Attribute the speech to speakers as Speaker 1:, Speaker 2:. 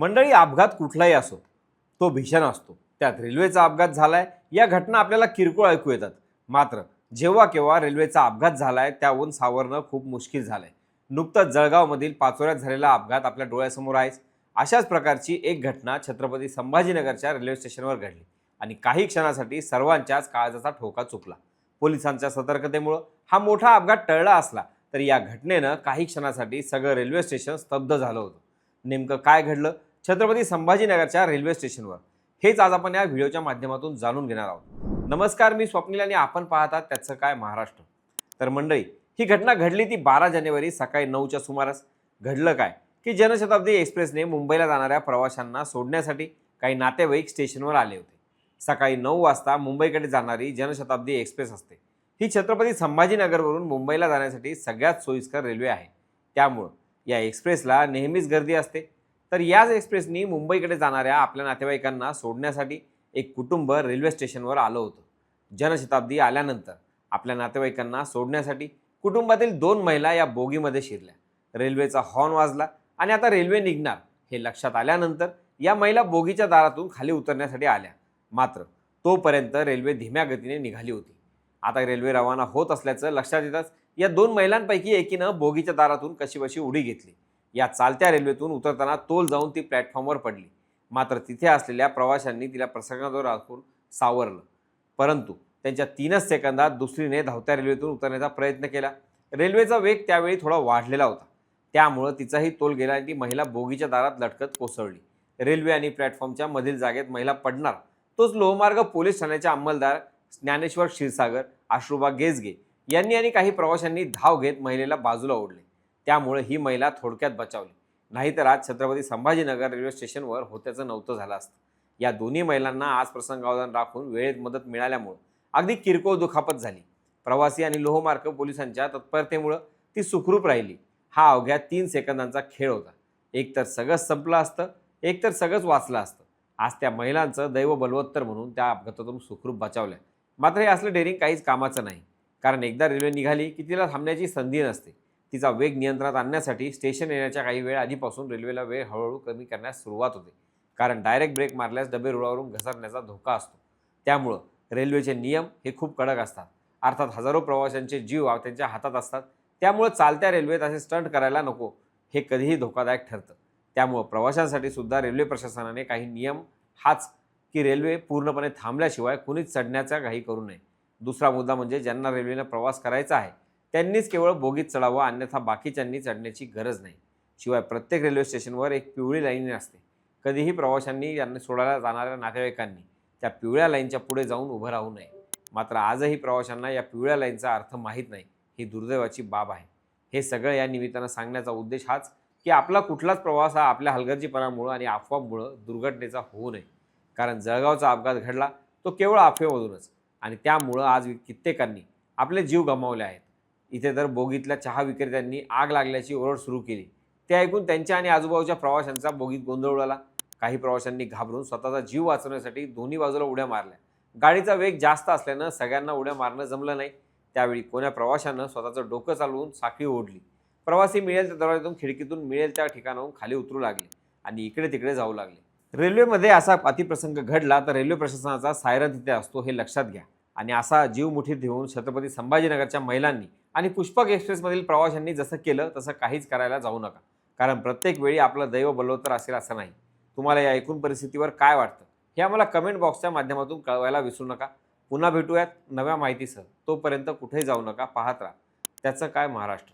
Speaker 1: मंडळी अपघात कुठलाही असो तो भीषण असतो. त्यात रेल्वेचा अपघात झालाय. या घटना आपल्याला किरकोळ ऐकू येतात. मात्र जेव्हा केव्हा रेल्वेचा अपघात झालाय त्याहून सावरणं खूप मुश्किल झालंय. नुकतंच जळगावमधील पाचोऱ्यात झालेला अपघात आपल्या डोळ्यासमोर आहेच. अशाच प्रकारची एक घटना छत्रपती संभाजीनगरच्या रेल्वे स्टेशनवर घडली आणि काही क्षणासाठी सर्वांच्याच काळजाचा ठोका चुकला. पोलिसांच्या सतर्कतेमुळं हा मोठा अपघात टळला असला तरी या घटनेनं काही क्षणासाठी सगळं रेल्वे स्टेशन स्तब्ध झालं होतं. नेमकं काय घडलं? छत्रपती संभाजीनगरच्या रेल्वे स्टेशनवर. हेच आज आपण या व्हिडिओच्या माध्यमातून जाणून घेणार आहोत. नमस्कार मी स्वप्नील आणि आपण पाहतात त्याचं काय महाराष्ट्र. तर मंडळी ही घटना घडली ती बारा जानेवारी सकाळी नऊच्या सुमारास. घडलं काय? की जनशताब्दी एक्सप्रेसने मुंबईला जाणाऱ्या प्रवाशांना सोडण्यासाठी काही नातेवाईक स्टेशनवर आले होते. सकाळी नऊ वाजता मुंबईकडे जाणारी जनशताब्दी एक्सप्रेस असते. ही छत्रपती संभाजीनगरवरून मुंबईला जाण्यासाठी सगळ्यात सोयीस्कर रेल्वे आहे. त्यामुळं या एक्सप्रेसला नेहमीच गर्दी असते. तर याच एक्सप्रेसनी मुंबईकडे जाणाऱ्या आपल्या नातेवाईकांना सोडण्यासाठी एक कुटुंब रेल्वे स्टेशनवर आलं होतं. जनशताब्दी आल्यानंतर आपल्या नातेवाईकांना सोडण्यासाठी कुटुंबातील दोन महिला या बोगीमध्ये शिरल्या. रेल्वेचा हॉर्न वाजला आणि आता रेल्वे निघणार हे लक्षात आल्यानंतर या महिला बोगीच्या दारातून खाली उतरण्यासाठी आल्या. मात्र तोपर्यंत रेल्वे धीम्या गतीने निघाली होती. आता रेल्वे रवाना होत असल्याचं लक्षात येताच या दोन महिलांपैकी एकीनं बोगीच्या दारातून कशीबशी उडी घेतली. या चालत्या रेल्वेतून उतरताना तोल जाऊन ती प्लॅटफॉर्मवर पडली. मात्र तिथे असलेल्या प्रवाशांनी तिला प्रसंगावर राखून सावरलं. परंतु त्यांच्या तीनच सेकंदात दुसरीने धावत्या रेल्वेतून उतरण्याचा प्रयत्न केला. रेल्वेचा वेग त्यावेळी थोडा वाढलेला होता. त्यामुळं तिचाही तोल गेला आणि ती महिला बोगीच्या दारात लटकत कोसळली. रेल्वे आणि प्लॅटफॉर्मच्या मधील जागेत महिला पडणार. तोच लोहमार्ग पोलीस ठाण्याचे अंमलदार ज्ञानेश्वर क्षीरसागर आश्रुबा गेजगे यांनी आणि काही प्रवाशांनी धाव घेत महिलेला बाजूला ओढले. त्यामुळे ही महिला थोडक्यात बचावली. नाहीतर आज छत्रपती संभाजीनगर रेल्वे स्टेशनवर होत्याचं नव्हतं झालं असतं. या दोन्ही महिलांना आज प्रसंगावधान राखून वेळेत मदत मिळाल्यामुळं अगदी किरकोळ दुखापत झाली. प्रवासी आणि लोहमार्ग पोलिसांच्या तत्परतेमुळं ती सुखरूप राहिली. हा अवघ्या तीन सेकंदांचा खेळ होता. एकतर सगळंच संपलं असतं एकतर सगळंच वाचलं असतं. आज त्या महिलांचं दैव बलवत्तर म्हणून त्या अपघातातून सुखरूप बचावल्या. मात्र हे असलं डेअरिंग काहीच कामाचं नाही. कारण एकदा रेल्वे निघाली की तिला थांबण्याची संधी नसते. तिचा वेग नियंत्रणात आणण्यासाठी स्टेशन येण्याच्या काही वेळ आधीपासून रेल्वेला वेळ हळूहळू कमी करण्यास सुरुवात होते. कारण डायरेक्ट ब्रेक मारल्यास डबे रुळावरून घसरण्याचा धोका असतो. त्यामुळं रेल्वेचे नियम हे खूप कडक असतात. अर्थात हजारो प्रवाशांचे जीव त्यांच्या हातात असतात. त्यामुळं चालत्या रेल्वेत असे स्टंट करायला नको हे कधीही धोकादायक ठरतं. त्यामुळं प्रवाशांसाठी सुद्धा रेल्वे प्रशासनाने काही नियम हाच की रेल्वे पूर्णपणे थांबल्याशिवाय कुणीच चढण्याचा घाई करू नये. दुसरा मुद्दा म्हणजे ज्यांना रेल्वेनं प्रवास करायचा आहे त्यांनीच केवळ बोगीत चढावं अन्यथा बाकीच्यांनी चढण्याची गरज नाही. शिवाय प्रत्येक रेल्वे स्टेशनवर एक पिवळी लाईन असते. कधीही प्रवाशांनी यांना सोडायला जाणाऱ्या नातेवाईकांनी त्या पिवळ्या लाईनच्या पुढे जाऊन उभं राहू नये. मात्र आजही प्रवाशांना या पिवळ्या लाईनचा अर्थ माहीत नाही ही दुर्दैवाची बाब आहे. हे सगळं या निमित्तानं सांगण्याचा उद्देश हाच की आपला कुठलाच प्रवास हा आपल्या हलगर्जीपणामुळं आणि अफवामुळं दुर्घटनेचा होऊ नये. कारण जळगावचा अपघात घडला तो केवळ अफवेमधूनच आणि त्यामुळं आज कित्येकांनी आपले जीव गमावले आहेत. इथे तर बोगीतल्या चहा विक्रेत्यांनी आग लागल्याची ओरड सुरू केली. ते ऐकून त्यांच्या आणि आजूबाजूच्या प्रवाशांचा बोगीत गोंधळ उडाला. काही प्रवाशांनी घाबरून स्वतःचा जीव वाचवण्यासाठी दोन्ही बाजूला उड्या मारल्या. गाडीचा वेग जास्त असल्यानं सगळ्यांना उड्या मारणं जमलं नाही. त्यावेळी कोण्या प्रवाशानं स्वतःचं डोकं चालवून साखळी ओढली. प्रवासी मिळेल त्या दरवाजातून खिडकीतून मिळेल त्या ठिकाणाहून खाली उतरू लागले आणि इकडे तिकडे जाऊ लागले. रेल्वेमध्ये असा अतिप्रसंग घडला तर रेल्वे प्रशासनाचा सायरन तिथे असतो हे लक्षात घ्या. आणि असा जीव मुठीत घेऊन छत्रपती संभाजीनगरच्या महिलांनी आणि पुष्पक एक्सप्रेसमधील प्रवाशांनी जसं केलं तसं काहीच करायला जाऊ नका. कारण प्रत्येक वेळी आपलं दैव बलवत्तर असेल असं नाही. तुम्हाला या एकूण परिस्थितीवर काय वाटतं? हे आम्हाला कमेंट बॉक्सच्या माध्यमातून कळवायला विसरू नका. पुन्हा भेटूयात नव्या माहितीसह. तोपर्यंत कुठेही जाऊ नका पाहत राहा. त्याचं काय महाराष्ट्र?